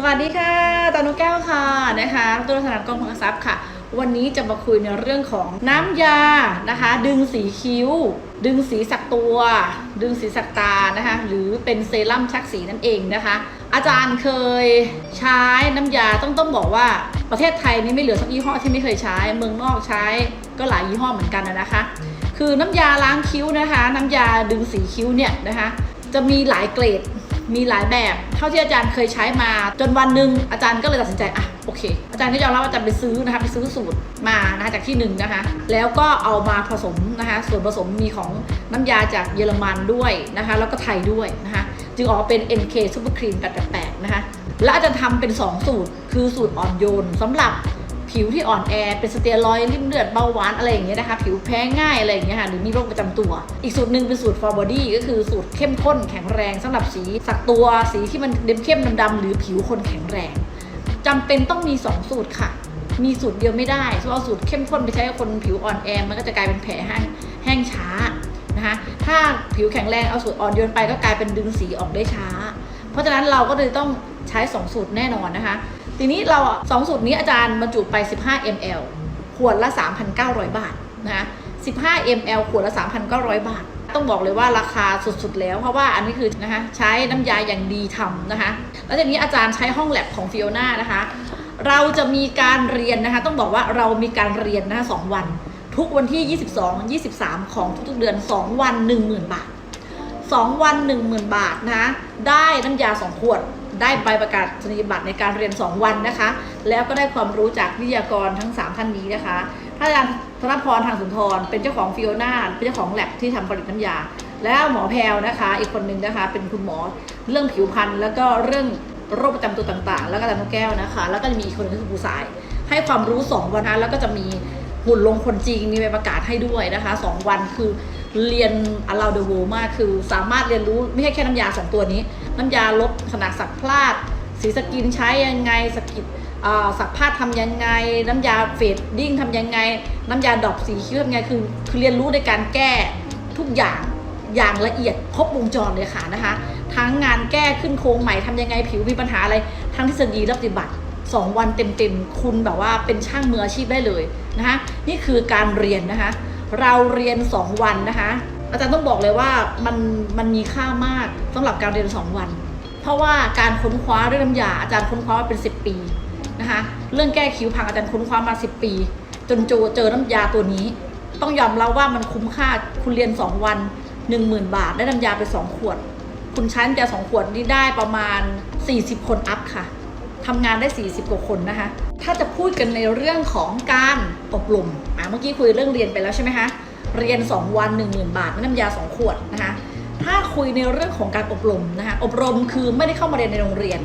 สวัสดีค่ะตานุแก้วค่ะนะคะตัวสนามกองพังทรัพย์ค่ะ วันนี้จะมาคุยในเรื่องของน้ำยานะคะ ดึงสีคิ้ว ดึงสีสักตัว ดึงสีสักตานะคะ หรือเป็นเซรั่มชักสีนั่นเองนะคะ อาจารย์เคยใช้น้ำยาต้องต้องบอกว่าประเทศไทยนี่ไม่เหลือสักยี่ห้อที่ไม่เคยใช้ เมืองนอกใช้ก็หลายยี่ห้อเหมือนกันนะนะคะ คือน้ำยาล้างคิ้วนะคะ น้ำยาดึงสีคิ้วเนี่ยนะคะ จะมีหลายเกรด มีหลายแบบ เท่าที่อาจารย์เคยใช้มาจนวันหนึ่งอาจารย์ก็เลยตัดสินใจอะโอเค อาจารย์ก็ยอมรับว่าอาจารย์ไปซื้อนะคะไปซื้อสูตรมานะคะจากที่หนึ่งนะคะแล้วก็เอามาผสมนะคะส่วนผสมมีของน้ำยาจากเยอรมันด้วยนะคะแล้วก็ไทยด้วยนะคะจึงออกเป็น NK Super Cream แปลกๆนะคะและอาจารย์ทำเป็น 2 สูตร คือสูตรอ่อนโยนสำหรับ ผิวที่อ่อนแอเป็นสเตียรอยด์ริ่มเลือดเบาหวานอะไรอย่างเงี้ยนะคะ ผิวแพ้ง่ายอะไรอย่างเงี้ยค่ะหรือมีโรคประจำตัว อีกสูตรหนึ่งเป็นสูตร for body ก็คือสูตรเข้มข้นแข็งแรงสำหรับสีสักตัวสีที่มันเดมเข้มดำๆหรือผิวคนแข็งแรงจำเป็นต้องมี 2 สูตรค่ะ มีสูตรเดียวไม่ได้เพราะเอาสูตรเข้มข้นไปใช้กับคนผิวอ่อนแอมันก็จะกลายเป็นแผลแห้งแห้งช้านะคะถ้าผิวแข็งแรงเอาสูตรอ่อนโยนไปก็กลายเป็นดึงสีออกได้ช้า เพราะฉะนั้นเราก็เลยต้องใช้2สูตรแน่นอนนะคะ ทีนี้เราสองสูตรนี้อาจารย์บรรจุไป 15 ml ขวดละ 3,900 บาทนะ15 ml ขวดละ 3,900 บาท ต้องบอกเลยว่าราคาสุดๆแล้ว เพราะว่าอันนี้คือนะคะใช้น้ำยาอย่างดีทำนะคะ แล้วทีนี้อาจารย์ใช้ห้องแลบของฟิโอนานะคะ เราจะมีการเรียนนะคะ ต้องบอกว่าเรามีการเรียนนะคะ2วัน ทุกวันที่ 22 23 ของทุกๆเดือน 2 วัน 10,000 บาท 2 วัน 10,000 บาทนะะได้น้ำยา 2 ขวด ได้ใบประกาศนียบัตรในการเรียน 2 วันนะคะ แล้วก็ได้ความรู้จากวิทยากรทั้ง 3 ท่านนี้นะคะท่านอาจารย์ธนพรทางสุนทร เป็นเจ้าของฟิโอนาเป็นเจ้าของแลบที่ทำผลิตน้ำยา แล้วหมอแพลวนะคะ อีกคนนึงนะคะ เป็นคุณหมอเรื่องผิวพรรณแล้วก็เรื่องโรคประจำตัวต่างๆ แล้วก็อาจารย์นกแก้วนะคะ แล้วก็จะมีอีกคนนึงคือครูสาย ให้ความรู้ 2 วันนะแล้วก็จะมีหุ่นลงคนจริงมีใบประกาศให้ด้วยนะคะ 2 วันคือ เรียนอลาวเดอะโวมากคือสามารถเรียนรู้ไม่ใช่แค่น้ำยา2ตัวนี้ น้ำยาลดขนาดสักพลาด สีสกินใช้ยังไงสกิดอ่าสักพาดทำยังไง น้ำยาเฟดดิ้งทำยังไง น้ำยาดอกสีคิ้วทำยังไงคือคือเรียนรู้ในการแก้ทุกอย่างอย่างละเอียดครบวงจรเลยค่ะนะคะ ทั้งงานแก้ขึ้นโครงใหม่ทำยังไงผิวมีปัญหาอะไร ทั้งทฤษฎีและปฏิบัติ 2 วันเต็มๆ คุณแบบว่าเป็นช่างมืออาชีพได้เลยนะคะนี่คือการเรียนนะคะ เราเรียน 2 วันนะคะ อาจารย์ต้องบอกเลยว่ามันมันมีค่ามากสำหรับการเรียน 2 วัน เพราะว่าการค้นคว้าเรื่องน้ำยาอาจารย์ค้นคว้ามาเป็น 10 ปีนะคะเรื่องแก้คิ้วพังอาจารย์ค้นคว้ามา 10 ปี จนโจเจอน้ำยาตัวนี้ ต้องยอมรับว่ามันคุ้มค่าคุณเรียน 2 วัน 10,000 บาท ได้น้ำยาไป 2 ขวด คุณใช้น้ำยาสองขวดนี่ได้ประมาณ 40 คนอัพค่ะ ทำงานได้ 40 กว่าคนนะคะ ถ้าจะพูดกันในเรื่องของการอบรมอะเมื่อกี้คุยเรื่องเรียนไปแล้วใช่ไหมคะ เรียน 2 วัน 10,000 บาทน้ำยา 2 ขวดนะคะ ถ้าคุยในเรื่องของการอบรมนะคะ อบรมคือไม่ได้เข้ามาเรียนในโรงเรียน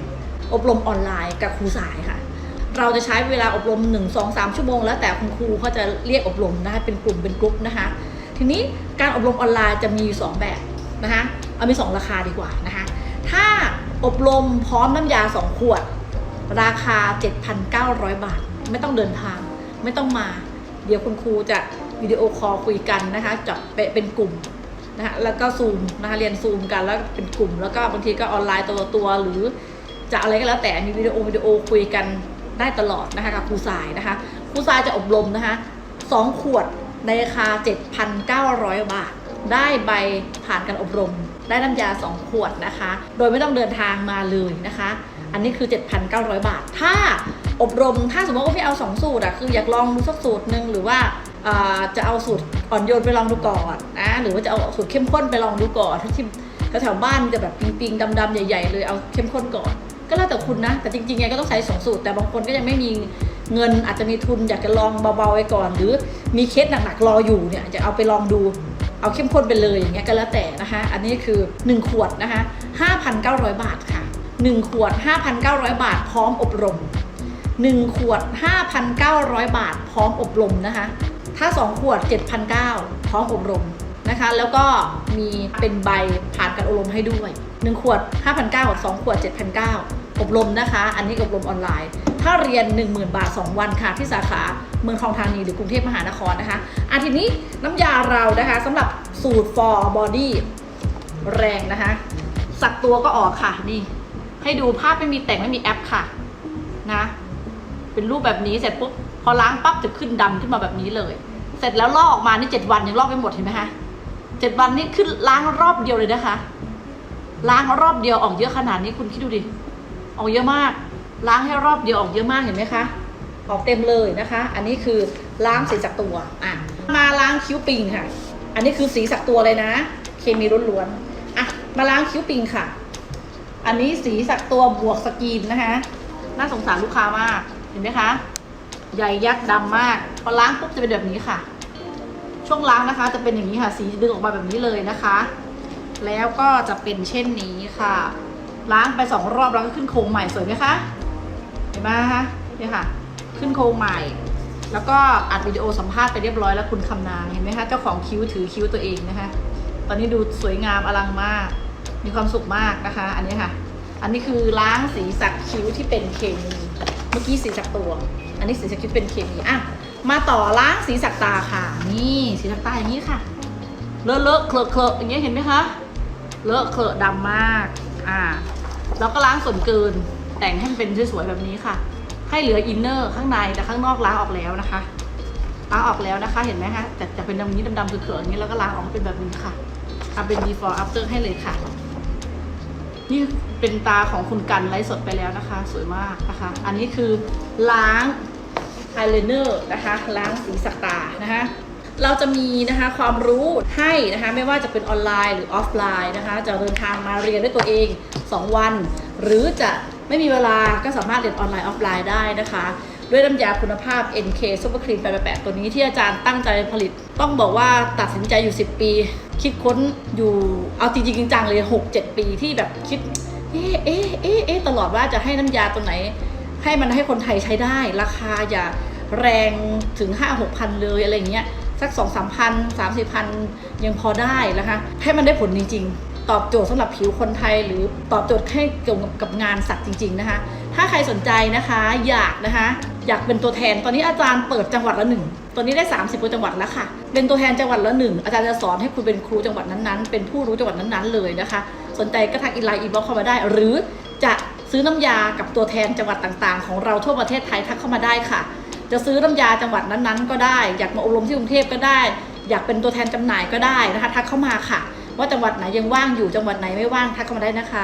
อบรมออนไลน์กับครูสายค่ะ เราจะใช้เวลาอบรม 1 2 3 ชั่วโมง แล้วแต่คุณครูเขาจะเรียกอบรมนะคะ เป็นกลุ่มเป็นกลุ่มนะคะ ทีนี้การอบรมออนไลน์จะมีอยู่สองแบบนะคะ เอามี 2 ราคาดีกว่านะคะ ถ้าอบรมพร้อมน้ำยา 2 ขวด ราคา 7,900 บาท ไม่ต้องเดินทาง ไม่ต้องมา เดี๋ยวคุณครูจะวิดีโอคอลคุยกันนะคะจับเป็นกลุ่มนะคะแล้วก็ซูมนะคะเรียนซูมกันแล้วเป็นกลุ่ม แล้วก็บางทีก็ออนไลน์ตัวตัวหรือจะอะไรก็แล้วแต่มีวิดีโอวิดีโอคุยกันได้ตลอดนะคะกับครูสายนะคะครูสายจะอบรมนะคะสองขวดในราคา 7,900 บาท ได้ใบผ่านการอบรม ได้น้ำยา 2 ขวดนะคะ โดยไม่ต้องเดินทางมาเลยนะคะ อันนี้คือ 7,900 บาท ถ้าอบรมถ้าสมมติว่าพี่เอา 2 สูตรอะคืออยากลองดูสักสูตรหนึ่งหรือว่าจะเอาสูตรอ่อนโยนไปลองดูก่อนนะหรือว่าจะเอาสูตรเข้มข้นไปลองดูก่อนถ้าที่แถวๆบ้านจะแบบปิงๆดำๆใหญ่ ๆ เลยเอาเข้มข้นก่อน ก็แล้วแต่คุณนะ แต่จริงๆไงก็ต้องใช้สองสูตร แต่บางคนก็ยังไม่มีเงินอาจจะมีทุนอยากจะลองเบาๆไว้ก่อน หรือมีเคสหนักๆรออยู่เนี่ยจะเอาไปลองดูเอาเข้มข้นไปเลยอย่างเงี้ยก็แล้วแต่นะคะ อันนี้คือ 1 ขวดนะคะ5,900 บาทค่ะ 1 ขวด 5,900 บาท พร้อมอบรม 1 ขวด 5,900 บาท พร้อมอบรมนะคะ ถ้า 2 ขวด 7,900 พร้อมอบรมนะคะ แล้วก็มีเป็นใบผ่านการอบรมให้ด้วย 1 ขวด 5,900กับ2ขวด 7,900 อบรมนะคะ อันนี้อบรมออนไลน์ ถ้าเรียน 10,000 บาท 2 วันค่ะ ที่สาขาเมืองทองธานีหรือกรุงเทพมหานครนะคะอาทีนี้น้ำยาเรานะคะสำหรับสูตร for body แรงนะคะ สักตัวก็ออกค่ะนี่ ให้ดูภาพไม่มีแต่งไม่มีแอปค่ะนะ เป็นรูปแบบนี้เสร็จปุ๊บพอล้างปั๊บจะขึ้นดำขึ้นมาแบบนี้เลย เสร็จแล้วลอกออกมานี่เจ็ดวันยังลอกไม่หมดเห็นไหมคะเจ็ดวันนี่ขึ้นล้างรอบเดียวเลยนะคะ ล้างรอบเดียวออกเยอะขนาดนี้คุณคิดดูดิออกเยอะมาก ล้างให้รอบเดียวออกเยอะมากเห็นไหมคะออกเต็มเลยนะคะ อันนี้คือล้างสีจากตัวอะมาล้างคิ้วปิงค่ะ อันนี้คือสีสักตัวเลยนะ เคมีล้วนๆอะมาล้างคิ้วปิงค่ะ อันนี้สีสักตัวบวกสกรีนนะคะ น่าสงสารลูกค้ามาก เห็นไหมคะ ใหญ่ยักษ์ดำมาก พอล้างปุ๊บจะเป็นแบบนี้ค่ะ ช่วงล้างนะคะจะเป็นอย่างนี้ค่ะ สีดึงออกมาแบบนี้เลยนะคะ แล้วก็จะเป็นเช่นนี้ค่ะ ล้างไปสองรอบแล้วก็ขึ้นโครงใหม่สวยไหมคะ เห็นไหมคะนี่ค่ะ ขึ้นโครงใหม่ แล้วก็อัดวิดีโอสัมภาษณ์ไปเรียบร้อยแล้วคุณคำนางเห็นไหมคะ เจ้าของคิ้วถือคิ้วตัวเองนะคะ ตอนนี้ดูสวยงามอลังมาก มีความสุขมากนะคะ อันนี้ค่ะ อันนี้คือล้างสีสักคิ้วที่เป็นเคมี เมื่อกี้สีสักตัว อันนี้สีสักคิ้วเป็นเคมีอะมาต่อล้างสีสักตาค่ะ นี่สีสักตาอย่างนี้ค่ะ เลอะเลอะเคลอะเคลอะอย่างเงี้ยเห็นไหมคะ เลอะเคลอะดำมาก อ่า แล้วก็ล้างส่วนเกิน แต่งให้มันเป็นสวยๆแบบนี้ค่ะ ให้เหลืออินเนอร์ข้างในแต่ข้างนอกล้างออกแล้วนะคะ ล้างออกแล้วนะคะ เห็นไหมคะแต่จะเป็นดำนี้ดำๆเขือๆอย่างนี้แล้วก็ล้างออกเป็นแบบนี้ค่ะเอาเป็น before after ให้เลยค่ะ นี่เป็นตาของคุณกันไลฟ์สดไปแล้วนะคะ สวยมากนะคะ อันนี้คือล้างอายไลเนอร์นะคะ ล้างสีสักตานะคะ เราจะมีนะคะความรู้ให้นะคะ ไม่ว่าจะเป็นออนไลน์หรือออฟไลน์นะคะ จะเดินทางมาเรียนด้วยตัวเอง 2 วัน หรือจะไม่มีเวลาก็สามารถเรียนออนไลน์ออฟไลน์ได้นะคะ ด้วยน้ำยาคุณภาพ NK Super Clean 888 ตัวนี้ที่อาจารย์ตั้งใจผลิต ต้องบอกว่าตัดสินใจอยู่ 10 ปี คิดค้นอยู่เอาจริงๆจังเลย 6-7 ปีที่แบบคิด เอ๊ะเอ๊ะเอ๊ะเอ๊ะตลอดว่าจะให้น้ำยาตัวไหน ให้มันให้คนไทยใช้ได้ ราคาอย่าแรงถึง 5 6พันเลยอะไรอย่างเงี้ยสัก 2 3พัน3 4พันยังพอได้นะคะให้มันได้ผลจริงๆ ตอบโจทย์สำหรับผิวคนไทย หรือตอบโจทย์ให้เกี่ยวกับงานสักจริง ๆนะคะ ถ้าใครสนใจนะคะอยากนะคะ อยากเป็นตัวแทนตอนนี้อาจารย์เปิดจังหวัดละหนึ่งตอนนี้ได้ 30กว่าจังหวัดแล้วค่ะ เป็นตัวแทนจังหวัดละหนึ่งอาจารย์จะสอนให้คุณเป็นครูจังหวัดนั้นๆ เป็นผู้รู้จังหวัดนั้นๆเลยนะคะ สนใจก็ทักอินไลน์อีบ็อกเข้ามาได้ หรือจะซื้อน้ำยากับตัวแทนจังหวัดต่างๆ ของเราทั่วประเทศไทยทักเข้ามาได้ค่ะ จะซื้อน้ำยาจังหวัดนั้นๆ ก็ได้ อยากมาอบรมที่กรุงเทพก็ได้ อยากเป็นตัวแทนจำหน่ายก็ได้นะคะ ทักเข้ามาค่ะ ว่าจังหวัดไหนยังว่างอยู่จังหวัดไหนไม่ว่างทักเข้ามาได้นะคะ